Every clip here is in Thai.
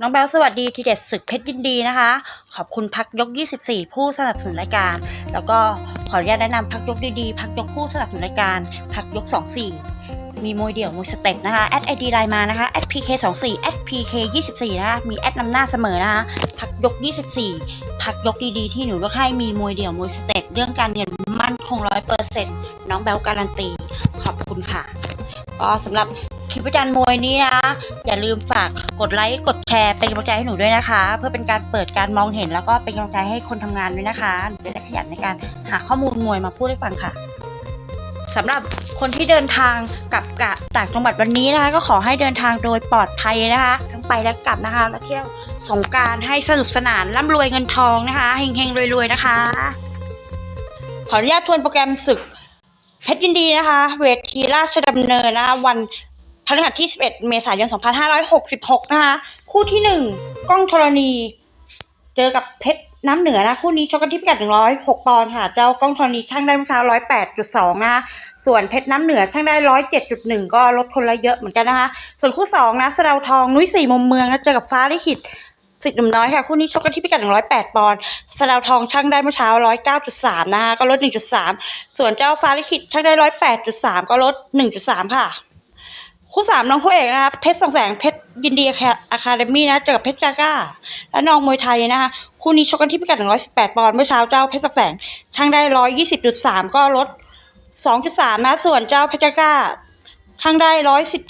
น้องแบลสวัสดีทีเด็ดศึกเพชรยินดีนะคะ ขอบคุณพักยก 24 ผู้สนับสนุนรายการ แล้วก็ขออนุญาตแนะนำพักยกดีๆพักยกผู้สนับสนุนรายการพักยก 24 มีมวยเดี่ยวมวยสเต็ปนะคะแอดไอดีไลน์มานะคะแอดพีเคสองสี่แอดพีเคยี่สิบสี่นะคะมีแอดนำหน้าเสมอนะคะพักยก 24 พักยกดีๆ ที่หนูเลือกให้มีมวยเดี่ยวมวยสเต็ปเรื่องการเงินมั่นคงร้อยเปอร์เซ็นต์น้องแบลการันตีขอบคุณค่ะก็สำหรับ คลิปวิจารณ์มวยนี้นะอย่าลืมฝากกดไลค์กดแชร์เป็นกำลังใจให้หนูด้วยนะคะ เพื่อเป็นการเปิดการมองเห็นแล้วก็เป็นกำลังใจให้คนทำงานด้วยนะคะหนูจะได้ขยันในการหาข้อมูลมวยมาพูดให้ฟังค่ะสำหรับคนที่เดินทางกลับกะต่างจังหวัดวันนี้นะคะ ก็ขอให้เดินทางโดยปลอดภัยนะคะ ทั้งไปและกลับนะคะ แล้วเที่ยวสงการให้สนุกสนานร่ำรวยเงินทองนะคะเฮงๆรวยๆนะคะ ขออนุญาตทวนโปรแกรมศึกเพชรยินดีนะคะ เวทีราชดำเนินนะคะวัน พฤหัสที่ 11 เมษายน 2566 นะคะ คู่ที่ 1 ก้องธรณี เจอกับเพชรน้ำเหนือนะ คู่นี้ชกกันที่พิกัด 106 ปอนด์ค่ะ เจ้าก้องธรณีช่างได้เมื่อเช้า108.2 นะคะ ส่วนเพชรน้ำเหนือช่างได้ 107.1 ก็ลดคนละเยอะเหมือนกันนะคะ ส่วนคู่ 2 นะสดาวทองนุ้ยสี่มุมเมืองนะเจอกับฟ้าลิขิตสิทธิ์หนุ่มน้อยค่ะ คู่นี้ชกกันที่พิกัด 108 ปอนด์สะเดาวทองช่างได้เมื่อเช้า 109.3 นะคะก็ลด 1.3 ส่วนเจ้าฟ้าลิขิตช่างได้ 108.3 ก็ลด 1.3 ค่ะ คู่สามน้องคู่เอกนะคะเพชรสองแสงเพชรยินดีอะคาเดมี่นะเจอกับเพชรกาก้า และน้องมวยไทยนะคะคู่นี้ชกกันที่พิกัด 118 ปอนด์เมื่อเช้าเจ้าเพชรสองแสงช่างได้ 120.3 ก็ลด 2.3 นะ ส่วนเจ้าเพชรกาก้าช่างได้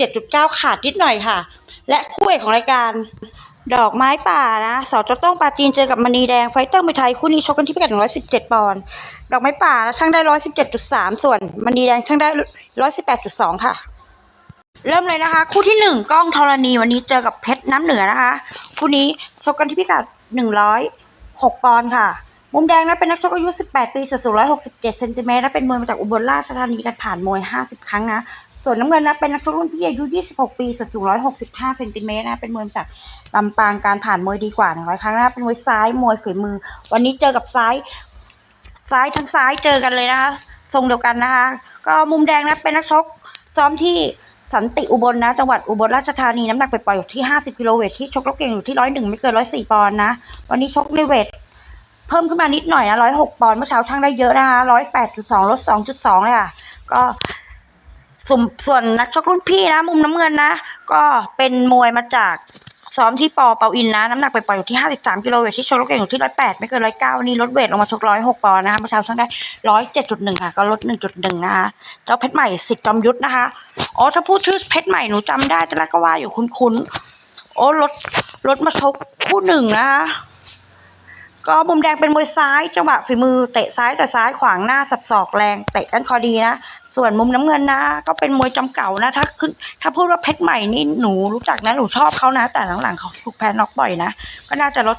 117.9 ขาดนิดหน่อยค่ะ และคู่เอกของรายการดอกไม้ป่านะสาวจะต้องปาจีนเจอกับมณีแดงไฟเตอร์มวยไทยคู่นี้ชกกันที่พิกัด 117 ปอนด์ดอกไม้ป่านะช่างได้ 117.3 ส่วนมณีแดงช่างได้ 118.2 ค่ะ เริ่มเลยนะคะ คู่ที่หนึ่งกล้องธรณีวันนี้เจอกับเพชรน้ำเหนือนะคะ คู่นี้ชกกันที่พิกัดหนึ่งร้อยหกปอนด์ค่ะ มุมแดงนะเป็นนักชกอายุ 18 ปีส่วนสูง167เซนติเมตรนะเป็นมวยมาจากอุบลราชธานีกันผ่านมวย 50 ครั้งนะ ส่วนน้ำเงินนะเป็นนักชกรุ่นพี่อายุ 26 ปีส่วนสูง165เซนติเมตรนะเป็นมวยมาจากลำปางการผ่านมวยดีกว่า100ครั้งนะเป็นมวยซ้ายมวยฝีมือ วันนี้เจอกับซ้ายซ้ายทั้งซ้ายเจอกันเลยนะคะทรงเดียวกันนะคะ ก็มุมแดงนะเป็นนักชกซ้อมที่ สันติอุบลนะจังหวัดอุบลราชธานีน้ำหนักไปปล่อยอยู่ที่ 50กิโลเวทที่ชกแล้วเก่งอยู่ที่ร้อยหนึ่งไม่เกินร้อยสี่ปอนด์นะ วันนี้ชกในเวทเพิ่มขึ้นมานิดหน่อยนะร้อยหกปอนด์เมื่อเช้าช่างได้เยอะนะคะร้อยแปดจุดสองลดสองจุดสองเลยค่ะก็ส่วนส่วนนักชกรุ่นพี่นะ มุมน้ำเงินนะ ก็เป็นมวยมาจากซ้อมที่ปอเปาอินนะ น้ำหนักไปปล่อยอยู่ที่ห้าสิบสามกิโลเวทที่ชกแล้วเก่งอยู่ที่ร้อยแปดไม่เกินร้อยเก้านี่ลดเวทลงมาชกร้อยหกปอนด์นะคะเมื่อเช้าช่างได้ร้อยเจ็ดจุดหนึ่งค่ะ ก็ลดหนึ่งจุดหนึ่งนะคะ เจ้าเพชรใหม่สิทธิ์จอมยุทธนะคะ อ๋อถ้าพูดชื่อเพชรใหม่หนูจำได้แต่แรกก็ว่าอยู่คุ้นๆโอ้รถรถมาชกคู่หนึ่งนะคะก็มุมแดงเป็นมวยซ้ายจังหวะฝีมือเตะซ้ายแต่ซ้ายขวางหน้าสับศอกแรงเตะกันคอดีนะส่วนมุมน้ำเงินนะ ก็เป็นมวยจำเก่านะถ้าขึ้นถ้าพูดว่าเพชรใหม่นี่หนูรู้จักนะหนูชอบเขานะ แต่หลังๆเขาถูกแพ้น็อกบ่อยนะก็น่าจะลด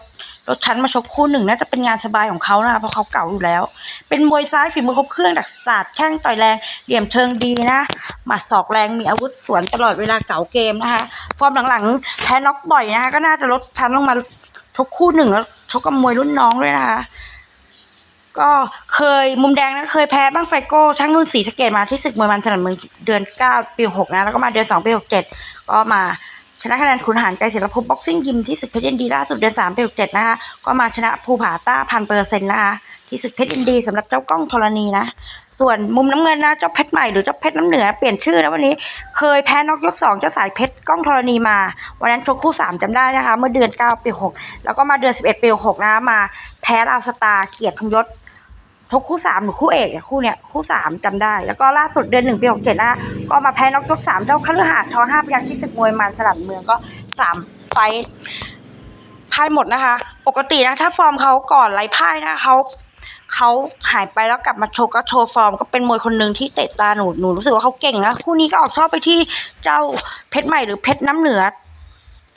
ลดชั้นมาชกคู่หนึ่งน่าจะเป็นงานสบายของเขานะเพราะเขาเก่าอยู่แล้ว เป็นมวยซ้ายฝีมือครบเครื่องดักศาสตร์แข้งต่อยแรงเหลี่ยมเชิงดีนะหมัดศอกแรงมีอาวุธสวนตลอดเวลาเก่าเกมนะคะฟอร์มหลังๆแพ้น็อกบ่อยนะคะก็น่าจะลดชั้นลงมาชกคู่หนึ่งแล้วชกกับมวยรุ่นน้องด้วยนะคะก็เคยมุมแดงนะเคยแพ้บ้างไฟโก้ทั้งรุ่นสีสเกตมาที่ศึกมวยมันสนับเมืองเดือนเก้าปีหกนะแล้วก็มาเดือนสองปีหกเจ็ดก็มา ชนะคะแนนขุนหารไกรศิลปภพบ็อกซิ่งยิมที่ศึกเพชรยินดีล่าสุดเดือนสามปีหกเจ็ดนะคะ ก็มาชนะภูผาต้าพันเปอร์เซ็นต์นะคะที่ศึกเพชรยินดีสำหรับเจ้ากล้องธรณีนะ ส่วนมุมน้ำเงินนะเจ้าเพชรใหม่หรือเจ้าเพชรน้ำเหนือเปลี่ยนชื่อแล้ววันนี้เคยแพ้น็อกยกสองเจ้าสายเพชรกล้องธรณีมา วันนั้นชกคู่สามจำได้นะคะ เมื่อเดือนเก้าปีหกแล้วก็มาเดือนสิบเอ็ดปีหกนะมาแพ้ราวสตาร์เกียรติพงยศ ชกคู่สามหรือคู่เอกเนี่ยคู่เนี้ยคู่สามจำได้ แล้วก็ล่าสุดเดือนหนึ่งปีหกเจ็ดนะก็มาแพ้น็อกยกสามเจ้าคฤหาสน์ทอห้าพยัคฆ์ที่ศึกมวยมันสลับเมืองก็สามไฟพ่ายหมดนะคะ ปกตินะถ้าฟอร์มเขาก่อนไล่พ่ายนะเขาเขาหายไปแล้วกลับมาโชว์ก็โชว์ฟอร์มก็เป็นมวยคนหนึ่งที่เตะตาหนูหนูรู้สึกว่าเขาเก่งนะคู่นี้ก็ออกชอบไปที่เจ้าเพชรใหม่หรือเพชรน้ำเหนือ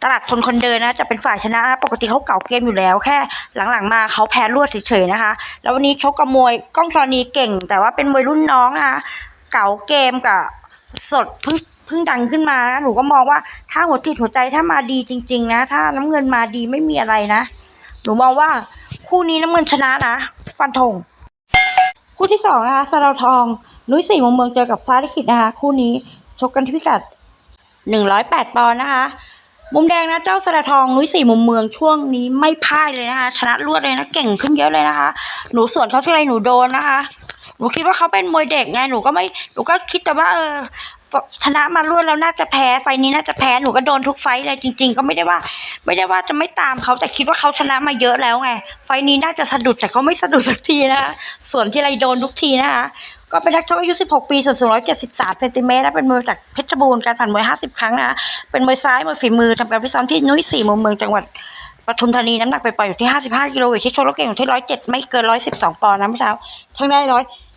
ตลาดคนคนเดินนะจะเป็นฝ่ายชนะนะ ปกติเขาเก่าเกมอยู่แล้ว แค่หลังๆมาเขาแพ้รวดเฉยๆนะคะ แล้ววันนี้ชกกับมวยกล้องธรณีเก่ง แต่ว่าเป็นมวยรุ่นน้องนะคะเก่าเกมกับสดเพิ่งเพิ่งดังขึ้นมานะหนูก็มองว่าถ้าหัวจิตหัวใจถ้ามาดีจริง ๆ นะ ถ้าน้ำเงินมาดีไม่มีอะไรนะหนูมองว่าคู่นี้น้ำเงินชนะนะ ฟันธงคู่ที่สองนะคะสะเดาทองนุ้ยสี่มุมเมืองเจอกับฟ้าลิขิตนะคะ คู่นี้ชกกันที่พิกัดหนึ่งร้อยแปดปอนด์นะคะ มุมแดงนะเจ้าสระทองนุ้ยสี่มุมเมืองช่วงนี้ไม่พ่ายเลยนะคะชนะรวดเลยนะเก่งขึ้นเยอะเลยนะคะ หนูสวนเขาที่ไรหนูโดนนะคะ หนูคิดว่าเขาเป็นมวยเด็กไงหนูก็ไม่หนูก็คิดแต่ว่าเออชนะมารวดแล้วน่าจะแพ้ไฟนี้น่าจะแพ้หนูก็โดนทุกไฟเลยจริง ๆ ก็ไม่ได้ว่า ไม่ได้ว่าจะไม่ตามเขาแต่คิดว่าเขาชนะมาเยอะแล้วไงไฟนี้น่าจะสะดุดแต่เขาไม่สะดุดสักทีนะคะส่วนที่ไรโดนทุกทีนะคะ ก็เป็นนักชกอายุ 16 ปีส่วนสูง 173 เซนติเมตรและเป็นมวยจากเพชรบูรณ์การผ่านมวย 50 ครั้งนะคะเป็นมวยซ้ายมวยฝีมือทำการฟิซ้อมที่นุ้ยสี่มุมเมืองจังหวัดปทุมธานีน้ำหนักไปปล่อยอยู่ที่ 55 กิโลเวทที่ชกแล้วเก่งอยู่ที่ 107 ไม่เกิน 112 ปอนด์นะเมื่อเช้าทั้งได้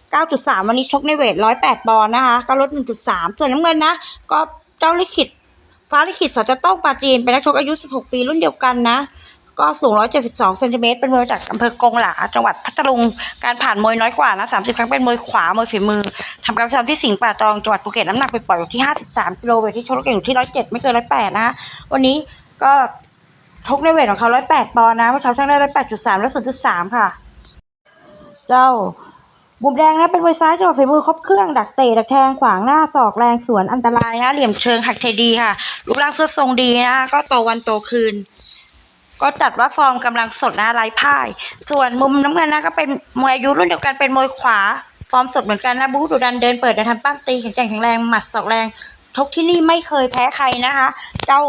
109.3 วันนี้ชกในเวท 108 ปอนด์นะคะก็ลด 1.3 ส่วนน้ำเงินนะ ก็เจ้าลิขิตฟ้าลิขิตสัจจะต้องปาจีนเป็นนักชกอายุ 16 ปีรุ่นเดียวกันนะ ก็สูง 172 เซนติเมตร เป็นมวยจากอำเภอกงหลา จังหวัดพัทลุง การผ่านมวยน้อยกว่านะ 30 ครั้งเป็นมวยขวา มวยฝีมือ ทำการทำที่สิงห์ป่าตอง จังหวัดภูเก็ต น้ำหนักไปปล่อยอยู่ที่ 53 กิโลเวทที่ชกแล้วเก่งอยู่ที่ 107 ไม่เกิน 108 นะวันนี้ก็ชกในเวทของเขา 108 ปอนด์นะ เมื่อเช้าช่างได้ 108.3 และ 0.3 ค่ะเจ้ามุมแดงนะเป็นมวยซ้ายจังหวะฝีมือครบเครื่องดักเตะดักแทงขวางหน้าศอกแรงสวนอันตรายฮะเหลี่ยมเชิงหักเทดีค่ะรูปร่างเสื้อทรงดีนะก็โตวันโตคืน ก็จัดว่าฟอร์มกำลังสดนะไร้พ่าย ส่วนมุมน้ำเงินนะก็เป็นมวยอายุรุ่นเดียวกันเป็นมวยขวา ฟอร์มสดเหมือนกันนะบู๊ดุดันเดินเปิดเดินทำปั้มตีแข็งแกร่งแข็งแรงหมัดศอกแรงชกที่นี่ไม่เคยแพ้ใครนะคะ เจ้า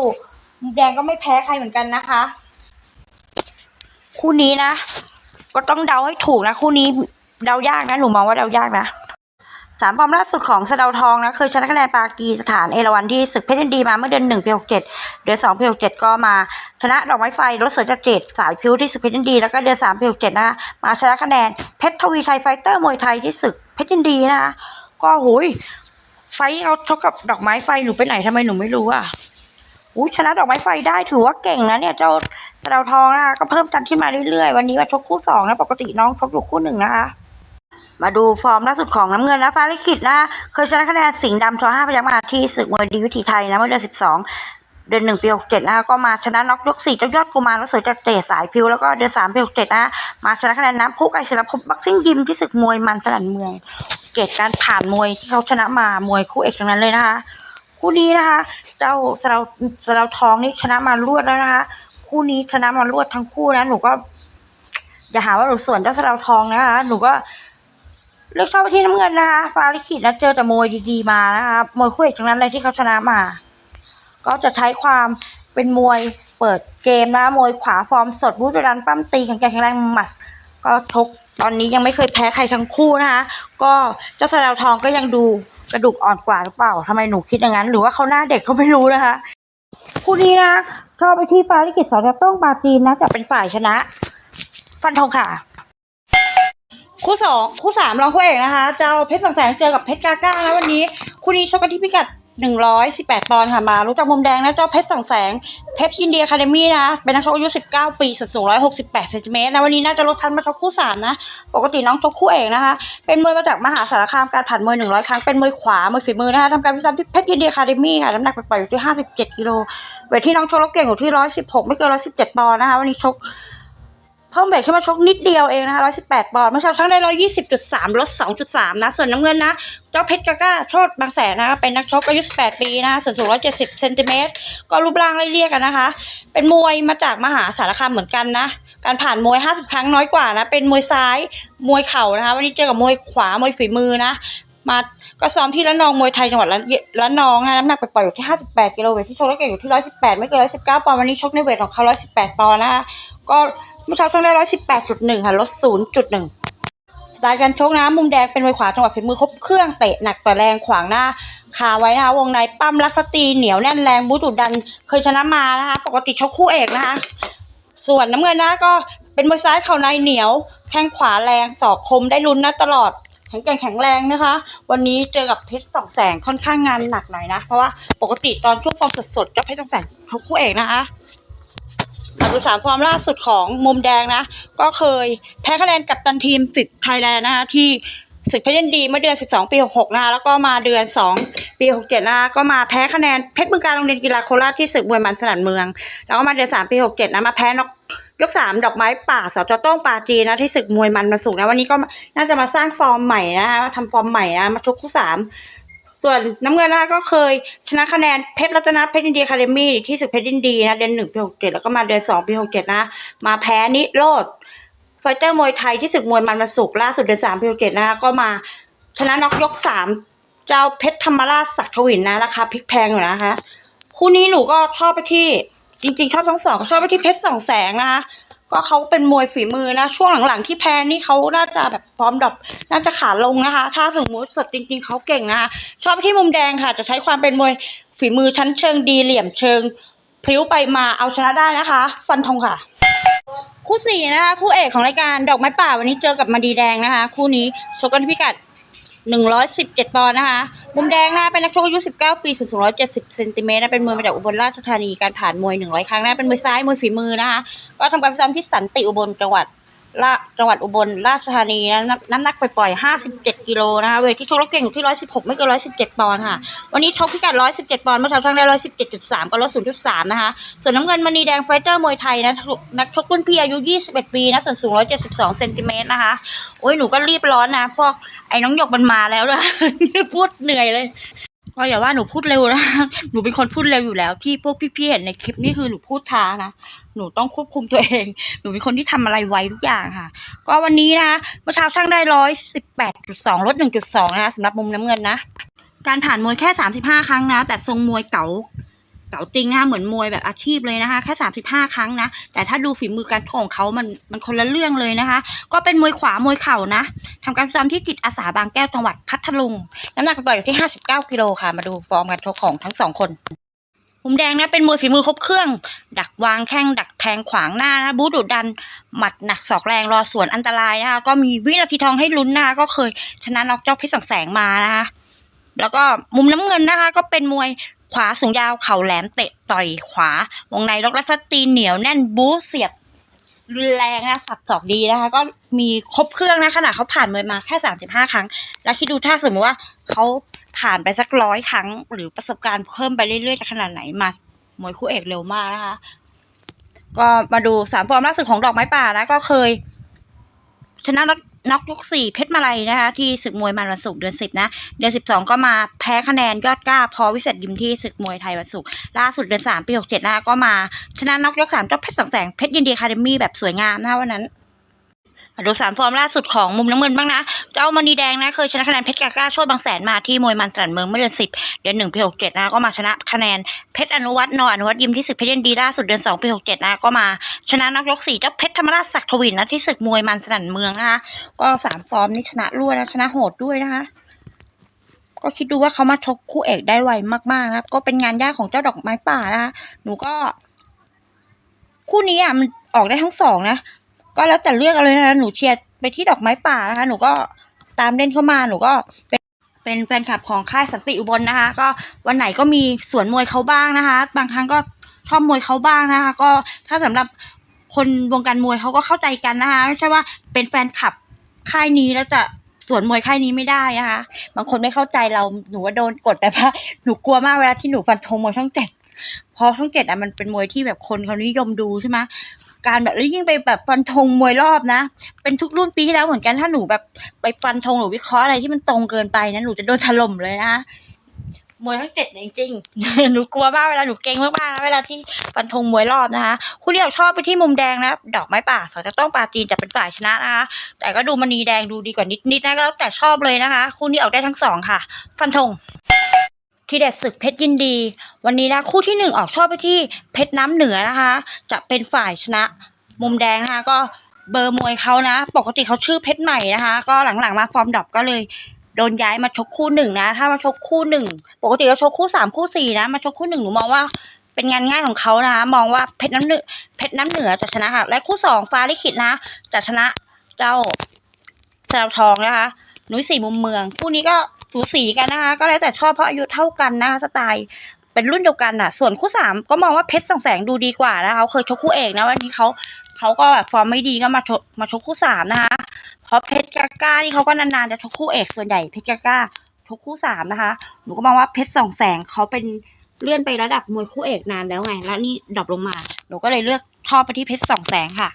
มุมแดงก็ไม่แพ้ใครเหมือนกันนะคะ คู่นี้นะ ก็ต้องเดาให้ถูกนะ คู่นี้เดายากนะหนูมองว่าเดายากนะ สามฟอร์มล่าสุดของสะเดาทองนะเคยชนะคะแนนปากีสถานเอราวันที่ศึกเพชรยินดีมาเมื่อเดือนหนึ่งปีหกเจ็ดเดือนสองปีหกเจ็ดก็มาชนะดอกไม้ไฟรถเสือจักรเจ็ดสายพิ้วที่ศึกเพชรยินดีแล้วก็เดือนสามปีหกเจ็ดนะคะมาชนะคะแนนเพชรทวีชัยไฟเตอร์มวยไทยที่ศึกเพชรยินดีนะคะก็โหยไฟเขาชกกับดอกไม้ไฟหนูไปไหนทำไมหนูไม่รู้อะอู้ชนะดอกไม้ไฟได้ถือว่าเก่งนะเนี่ยเจ้าสะเดาทองนะคะก็เพิ่มตันขึ้นมาเรื่อยๆวันนี้มาชกคู่สองนะปกติน้องชกอยู่คู่หนึ่งนะคะ มาดูฟอร์มล่าสุดของน้ำเงินนะฟ้าลิขิตนะเคยชนะคะแนนสิงห์ดำชอห้าพยักมาที่ศึกมวยดีวิถีไทยนะเมื่อเดือนสิบสองเดือนหนึ่งปีหกเจ็ดนะก็มาชนะน็อกยกสี่เจ้ายอดกุมารแล้วเสือจะเตะสายพิวแล้วก็เดือนสามปีหกเจ็ดนะมาชนะคะแนนน้ำพุไก่ศิลปภพบักซิ่งยิมที่ศึกมวยมันสนันเมือง เกตการผ่านมวยที่เขาชนะมามวยคู่เอกทั้งนั้นเลยนะคะ คู่นี้นะคะ เจ้าสะเดาสะเดาทองนี่ชนะมารวดแล้วนะคะ คู่นี้ชนะมารวดทั้งคู่นะหนูก็อย่าหาว่าหนูส่วนเจ้าสะเดาทองนะคะหนูก็ เลือกชอบไปที่น้ำเงินนะคะฟาลิขิตนะเจอแต่มวยดีๆมานะคะมวยคู่เอกทั้งนั้นเลยที่เขาชนะมา ก็จะใช้ความเป็นมวยเปิดเกมนะมวยขวาฟอร์มสดบูธดันปั้มตีแข็งแกร่งแข็งแรงหมัดก็ชกตอนนี้ยังไม่เคยแพ้ใครทั้งคู่นะคะ ก็เจ้าสดาวทองก็ยังดูกระดูกอ่อนกว่าหรือเปล่าทำไมหนูคิดอย่างนั้น หรือว่าเขาหน้าเด็กก็ไม่รู้นะคะ คู่นี้นะชอบไปที่ฟาลิขิตสอจะต้องปาจีนนะจะเป็นฝ่ายชนะ ฟันธงค่ะ คู่สองคู่สามรองคู่เอกนะคะ เจ้าเพชรสังแสงเจอกับเพชรกาก้านะวันนี้คู่นี้ชกกันที่พิกัด118 ปอนด์ค่ะมารู้จักมุมแดงนะเจ้าเพชรสังแสงเพชรยินดีอะคาเดมี่นะเป็นนักชกอายุ 19 ปีส่วนสูง 168เซนติเมตรนะวันนี้น่าจะลดทันมาชกคู่ 3 นะ ปกติน้องชกคู่เอกนะคะ เป็นมวยมาจากมหาสารคามการผ่านมวย 100 ครั้ง เป็นมวยขวามวยฝีมือนะคะทำการพิจารณาที่เพชรยินดีอะคาเดมี่ค่ะ น้ำหนักไปปล่อยอยู่ที่ 57 กิโลเวทที่น้องชกแล้วเก่งอยู่ที่ 116 ไม่เกิน 117 ปอนด์นะคะวันนี้ชก เพิ่มเวทขึ้นมาชกนิดเดียวเองนะคะ118ปดปอนด์เมื่อเช้าช่างได้120.3ลด2.3นะ ส่วนน้ำเงินนะ เจ้าเพชรกาก้าโชดบางแสนนะคะเป็นนักชกอายุ18ปีนะ ส่วนสูง170เจ็ดสิบเซนติเมตรก็รูปร่างไล่เรียกกันนะคะ เป็นมวยมาจากมหาสารคามเหมือนกันนะ การผ่านมวย50ครั้งน้อยกว่านะ เป็นมวยซ้าย มวยเข่านะคะ วันนี้เจอกับมวยขวา มวยฝีมือนะมาก็ซ้อมที่ละนองมวยไทยจังหวัดละละนองนะน้ำหนักไปปล่อยอยู่ที่ 58กิโลเวทที่ชกแล้วเก่งอยู่ที่ 118 ไม่เกิน 119 ปอนด์วันนี้ชกในเวทของเขา 118 ปอนด์นะคะก็ เมื่อเช้าช่างได้118.1ค่ะลด0.1สไตล์การชกนะมุมแดงเป็นมวยขวาจังหวะฝีมือครบเครื่องเตะหนักต่อแรงขวางหน้าคาไว้นะคะวงในปั้มรัดฟัตีเหนียวแน่นแรงบูตุดันเคยชนะมานะคะ ปกติชกคู่เอกนะคะ ส่วนน้ำเงินนะก็เป็นมวยซ้ายเข่าในเหนียว แข้งขวาแรงศอกคมได้ลุ้นนะตลอดแข็งแกร่งแข็งแรงนะคะ วันนี้เจอกับเพชรสองแสงค่อนข้างงานหนักหน่อยนะ เพราะว่าปกติตอนช่วงฟอร์มสดๆก็เพชรสองแสงเขาคู่เอกนะคะ มาดูสามฟอร์มล่าสุดของมุมแดงนะ ก็เคยแพ้คะแนนกับตันทีมศึกไทยแลนด์นะคะที่ศึกเพชรยินดีเมื่อเดือน 12 ปี 66 นะแล้วก็มาเดือน 2 ปี 67 นะคะก็มาแพ้คะแนนเพชรบึงการโรงเรียนกีฬาโคราชที่ศึกมวยมันสนันเมือง แล้วก็มาเดือน 3 ปี 67 นะมาแพ้นกยก3ดอกไม้ป่าสจต้องปาจีนะที่ศึกมวยมันมาสูงนะวันนี้ก็น่าจะมาสร้างฟอร์มใหม่นะคะทำฟอร์มใหม่นะมาชกคู่3 ส่วนน้ำเงินนะคะก็เคยชนะคะแนนเพชรรัตนเพชรอินเดียคาเดมี่ที่ศึกเพชรยินดีนะเดือนหนึ่งปีหกเจ็ดแล้วก็มาเดือนสองปีหกเจ็ดนะ มาแพ้นิโรธไฟเตอร์มวยไทยที่ศึกมวยมันมาสุกล่าสุดเดือนสามปีหกเจ็ดนะคะก็มาชนะน็อกยกสามเจ้าเพชรธรรมราชศักดิ์ทวินนะราคาพลิกแพงอยู่นะคะ คู่นี้หนูก็ชอบไปที่จริงๆ ชอบทั้งสองชอบไปที่เพชรสองแสงนะคะ ก็เขาเป็นมวยฝีมือนะ ช่วงหลังๆที่แพ้นี่เขาน่าจะแบบฟอร์มดรอปน่าจะขาลงนะคะ ถ้าสมมติสดจริง ๆเขาเก่งนะคะชอบที่มุมแดงค่ะ จะใช้ความเป็นมวยฝีมือชั้นเชิงดีเหลี่ยมเชิงพลิ้วไปมาเอาชนะได้นะคะ ฟันธงค่ะ คู่สี่นะคะ คู่เอกของรายการดอกไม้ป่าวันนี้เจอกับมาดีแดงนะคะ คู่นี้ชกกันที่พิกัด 117ปอนด์นะคะ มุมแดงนะคะเป็นนักชกอายุ 19 ปี สูง170เซนติเมตรนะเป็นมวยมาจากอุบลราชธานี การผ่านมวย 100 ครั้งนะเป็นมวยซ้าย มวยฝีมือนะคะ ก็ทำการประจำที่สันติอุบลจังหวัด ละจังหวัดอุบลราชธานีนะน้ำหนักปล่อยๆ57กิโลนะคะเวทที่ชกแล้วเก่งอยู่ที่ 116 ไม่เกิน117 ปอนด์ค่ะ วันนี้ชกพิกัด 117 ปอนด์เมื่อเช้าช่างได้ 117.3 ก็ลด 0.3 นะคะ ส่วนน้ำเงินมณีแดงไฟเตอร์มวยไทยนะนักชกรุ่นพี่อายุ 21 ปีนะส่วนสูง 172 เซนติเมตรนะคะ โอ้ยหนูก็รีบร้อนนะพวกไอ้น้องหยกมันมาแล้วนะพูดเหนื่อยเลย ก็อย่าว่าหนูพูดเร็วนะ หนูเป็นคนพูดเร็วอยู่แล้ว ที่พวกพี่ๆเห็นในคลิปนี่คือหนูพูดช้านะ หนูต้องควบคุมตัวเอง หนูเป็นคนที่ทำอะไรไวทุกอย่างค่ะ ก็วันนี้นะเมื่อเช้าช่างได้ร้อยสิบแปดจุดสองลดหนึ่งจุดสองนะคะสำหรับมุมน้ำเงินนะ การผ่านมวยแค่สามสิบห้าครั้งนะ แต่ทรงมวยเก่า เก๋าจริงนะคะเหมือนมวยแบบอาชีพเลยนะคะแค่สามสิบห้าครั้งนะ แต่ถ้าดูฝีมือการชกของเขามันมันคนละเรื่องเลยนะคะ ก็เป็นมวยขวามวยเข่านะทำการซ้อมที่จิตอาสาบางแก้วจังหวัดพัทลุงน้ำหนักปล่อยอยู่ที่ห้าสิบเก้ากิโลค่ะ มาดูฟอร์มการชกของทั้งสองคนมุมแดงนะเป็นมวยฝีมือครบเครื่อง ดักวางแข้งดักแทงขวางหน้านะบูดุดัน หมัดหนักศอกแรงรอสวนอันตรายนะคะก็มีวินาทีทองให้ลุ้นนะคะก็เคยชนะน็อกเจ้าเพชรสังแสงมานะคะ แล้วก็มุมน้ำเงินนะคะ ก็เป็นมวยขวาสูงยาวเข่าแหลมเตะต่อยขวาวงในล็อกและฟัดตีเหนียวแน่นบู๊เสียบแรงนะสับศอกดีนะคะ ก็มีครบเครื่องนะขนาดเขาผ่านมวยมาแค่สามสิบห้าครั้ง แล้วคิดดูถ้าสมมติว่าเขาผ่านไปสักร้อยครั้ง หรือประสบการณ์เพิ่มไปเรื่อยๆจะขนาดไหนมามวยคู่เอกเร็วมากนะคะ ก็มาดูสามฟอร์มล่าสุดของดอกไม้ป่านะก็เคย ชนะ น็อกน็อกยกสี่เพชรมาลัยนะคะ ที่ศึกมวยมันวันศุกร์เดือนสิบนะ เดือนสิบสองก็มาแพ้คะแนนยอดกล้า พอวิเศษยิมที่ศึกมวยไทยวันศุกร์ล่าสุดเดือนสามปีหกเจ็ดนะคะก็มาชนะน็อกยกสามเจ้าเพชรสองแสงเพชรยินดีคาเดมี่แบบสวยงามนะคะวันนั้น มาดูสามฟอร์มล่าสุดของมุมน้ำเงินบ้างนะ เจ้ามณีแดงนะเคยชนะคะแนนเพชรกาก้าโชดบางแสนมาที่มวยมันสันเมืองเมื่อเดือนสิบเดือนหนึ่งปีหกเจ็ดนะก็มาชนะคะแนนเพชรอนุวัฒน์นออนุวัฒน์ยิมที่ศึกเพชรยินดีล่าสุดเดือนสองปีหกเจ็ดนะก็มาชนะนักยกสี่เจ้าเพชรธรรมราชศักดิ์ทวินนะที่ศึกมวยมันสันเมืองนะคะก็สามฟอร์มนี่ชนะรวดนะชนะโหดด้วยนะคะก็คิดดูว่าเขามาชกคู่เอกได้ไวมากๆนะครับก็เป็นงานยากของเจ้าดอกไม้ป่านะคะหนูก็ คู่นี้อะมันออกได้ทั้งสองนะ ก็แล้วแต่เลือกเอาเลยนะหนูเชียร์ไปที่ดอกไม้ป่านะคะ หนูก็ตามเล่นเข้ามาหนูก็เป็นเป็นแฟนคลับของค่ายสันติอุบลนะคะ ก็วันไหนก็มีสวนมวยเขาบ้างนะคะ บางครั้งก็ชอบมวยเขาบ้างนะคะ ก็ถ้าสำหรับคนวงการมวยเขาก็เข้าใจกันนะคะไม่ใช่ว่าเป็นแฟนคลับค่ายนี้แล้วจะสวนมวยค่ายนี้ไม่ได้นะคะบางคนไม่เข้าใจเราหนูว่าโดนกดแต่ว่าหนูกลัวมากเวลาที่หนูฟันธงมวยช่องเจ็ดเพราะช่องเจ็ดอะมันเป็นมวยที่แบบคนเขานิยมดูใช่ไหม การแบบแล้วยิ่งไปแบบฟันธงมวยรอบนะ เป็นทุกรุ่นปีที่แล้วเหมือนกันถ้าหนูแบบไปฟันธงหรือวิเคราะห์อะไรที่มันตรงเกินไปนะหนูจะโดนถล่มเลยนะมวยทั้งเจ็ดจริงๆ หนูกลัวมากเวลาหนูเก่งมากๆนะเวลาที่ฟันธงมวยรอบนะคะคุณเดียวชอบไปที่มุมแดงนะดอกไม้ป่าสจะต้องปาจีนจะเป็นฝ่ายชนะนะคะแต่ก็ดูมณีแดงดูดีกว่านิดๆนะก็แล้วแต่ชอบเลยนะคะ คู่นี้ออกได้ทั้งสองค่ะ ฟันธง ทีเด็ดศึกเพชรยินดี วันนี้นะคู่ที่หนึ่งออกชอบไปที่เพชรน้ำเหนือนะคะ จะเป็นฝ่ายชนะ มุมแดงนะคะ ก็เบอร์มวยเขานะ ปกติเขาชื่อเพชรใหม่นะคะ ก็หลังๆมาฟอร์มดรอปก็เลยโดนย้ายมาชกคู่หนึ่งนะ ถ้ามาชกคู่หนึ่งปกติเขาชกคู่สามคู่สี่นะ มาชกคู่หนึ่งหนูมองว่าเป็นงานง่ายของเขานะคะมองว่าเพชรน้ำเหนือเพชรน้ำเหนือจะชนะค่ะและคู่สองฟ้าลิขิตนะจะชนะเจ้าสาวทองนะคะ นุ้ยสีมุมเมืองคู่นี้ก็สูสีกันนะคะ ก็แล้วแต่ชอบเพราะอายุเท่ากันนะคะสไตล์เป็นรุ่นเดียวกันอะ ส่วนคู่สามก็มองว่าเพชรสองแสงดูดีกว่านะคะเขาเคยชกคู่เอกนะวันนี้เขาเขาก็แบบฟอร์มไม่ดีก็มาชกมาชกคู่สามนะคะ เพราะเพชรกาก้านี่เขาก็นานๆจะชกคู่เอกส่วนใหญ่เพชรกาก้าชกคู่สามนะคะ หนูก็มองว่าเพชรสองแสงเขาเป็นเลื่อนไประดับมวยคู่เอกนานแล้วไง แล้วนี่ดรอปลงมา หนูก็เลยเลือกชอบไปที่เพชรสองแสงค่ะ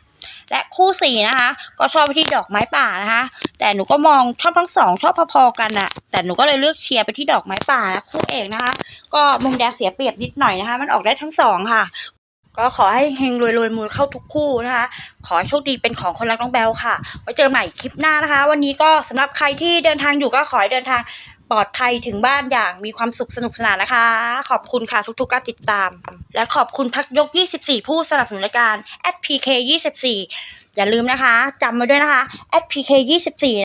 และคู่สี่นะคะ ก็ชอบไปที่ดอกไม้ป่านะคะ แต่หนูก็มองชอบทั้งสองชอบพอๆกันอะแต่หนูก็เลยเลือกเชียร์ไปที่ดอกไม้ป่านะคู่เอกนะคะ ก็มุมแดงเสียเปรียบนิดหน่อยนะคะ มันออกได้ทั้งสองค่ะ ก็ขอให้เฮงรวยรวยมูลเข้าทุกคู่นะคะ ขอโชคดีเป็นของคนรักน้องแบลค่ะ ไว้เจอใหม่คลิปหน้านะคะ วันนี้ก็สำหรับใครที่เดินทางอยู่ก็ขอให้เดินทางปลอดภัยถึงบ้านอย่างมีความสุขสนุกสนานนะคะ ขอบคุณค่ะทุกๆการติดตาม และขอบคุณพักยก 24 ผู้สนับสนุนรายการ @pk 24อย่าลืมนะคะจำไว้ด้วยนะคะ @pk 24